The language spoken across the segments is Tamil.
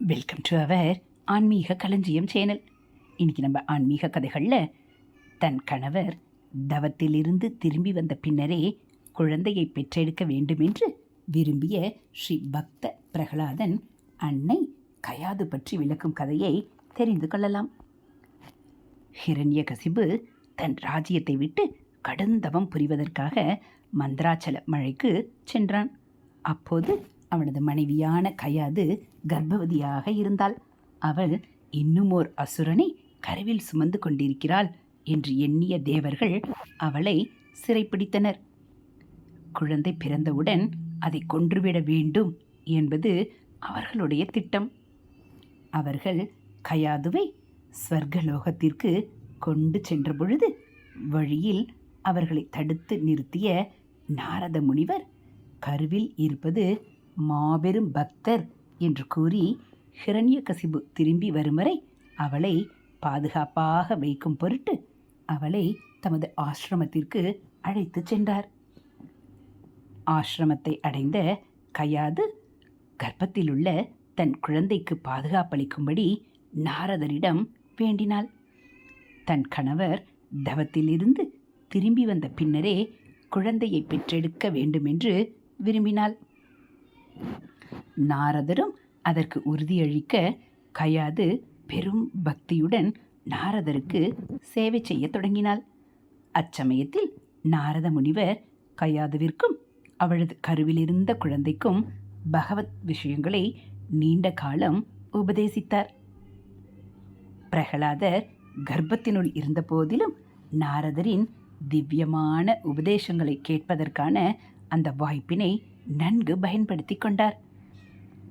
வெல்கம் டு அவர் ஆன்மீக களஞ்சியம் சேனல் இன்றைக்கி நம்ம ஆன்மீக கதைகளில் தன் கணவர் தவத்திலிருந்து திரும்பி வந்த பின்னரே குழந்தையை பெற்றெடுக்க வேண்டுமென்று விரும்பிய ஸ்ரீ பக்த பிரகலாதன் அன்னை கயாது பற்றி விளக்கும் கதையை தெரிந்து கொள்ளலாம். ஹிரண்யகசிபு தன் ராஜ்யத்தை விட்டு கடுந்தவம் புரிவதற்காக மந்திராச்சல மழைக்கு சென்றான். அப்போது அவனது மனைவியான கயாது கர்ப்பவதியாக இருந்தாள். அவள் இன்னுமோர் அசுரனை கருவில் சுமந்து கொண்டிருக்கிறாள் என்று எண்ணிய தேவர்கள் அவளை சிறைப்பிடித்தனர். குழந்தை பிறந்தவுடன் அதை கொன்றுவிட வேண்டும் என்பது அவர்களுடைய திட்டம். அவர்கள் கயாதுவை ஸ்வர்கலோகத்திற்கு கொண்டு சென்ற பொழுது வழியில் அவர்களை தடுத்து நிறுத்திய நாரத முனிவர் கருவில் இருப்பது மாபெரும் பக்தர் என்று கூறி ஹிரண்யகசிபு திரும்பி வரும் வரை அவளை பாதுகாப்பாக வைக்கும் பொருட்டு அவளை தமது ஆசிரமத்திற்கு அழைத்துச் சென்றார். ஆசிரமத்தை அடைந்த கயாது கர்ப்பத்திலுள்ள தன் குழந்தைக்கு பாதுகாப்பளிக்கும்படி நாரதரிடம் வேண்டினாள். தன் கணவர் தவத்திலிருந்து திரும்பி வந்த பின்னரே குழந்தையை பெற்றெடுக்க வேண்டுமென்று விரும்பினாள். நாரதரும் அதற்கு உறுதியளிக்க கயாது பெரும் பக்தியுடன் நாரதருக்கு சேவை செய்யத் தொடங்கினாள். அச்சமயத்தில் நாரத முனிவர் கயாதுவிற்கும் அவளது கருவிலிருந்த குழந்தைக்கும் பகவத் விஷயங்களை நீண்ட காலம் உபதேசித்தார். பிரகலாதர் கர்ப்பத்தினுள் இருந்த போதிலும் நாரதரின் திவ்யமான உபதேசங்களை கேட்பதற்கான அந்த வாய்ப்பினை நன்கு பயன்படுத்தி கொண்டார்.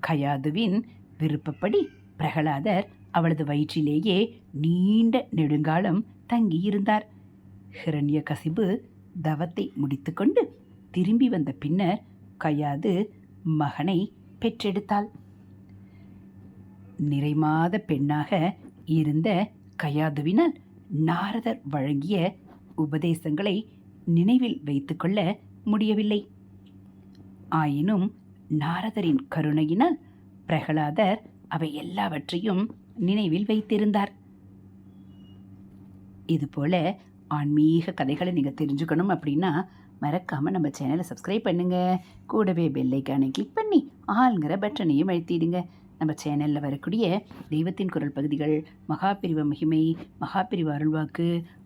கயாதுவின் விருப்பப்படி பிரகலாதர் அவளது வயிற்றிலேயே நீண்ட நெடுங்காலம் தங்கியிருந்தார். ஹிரண்யகசிபு தவத்தை முடித்துக்கொண்டு திரும்பி வந்த பின்னர் கயாது மகனை பெற்றெடுத்தாள். நிறைமாத பெண்ணாக இருந்த கயாதுவினால் நாரதர் வழங்கிய உபதேசங்களை நினைவில் வைத்துக்கொள்ள முடியவில்லை. ஆயினும் நாரதரின் கருணையினால் பிரகலாதர் அவை எல்லாவற்றையும் நினைவில் வைத்திருந்தார். இதுபோல ஆன்மீக கதைகளை நீங்கள் தெரிஞ்சுக்கணும் அப்படின்னா மறக்காமல் நம்ம சேனலை சப்ஸ்கிரைப் பண்ணுங்கள் கூடவே பெல்லைக்கானை கிளிக் பண்ணி ஆளுங்கிற பட்டனையும் அழுத்திடுங்க. நம்ம சேனலில் வரக்கூடிய தெய்வத்தின் குரல் பகுதிகள் மகாபிரிவ மகிமை மகாபிரிவ அருள்வாக்கு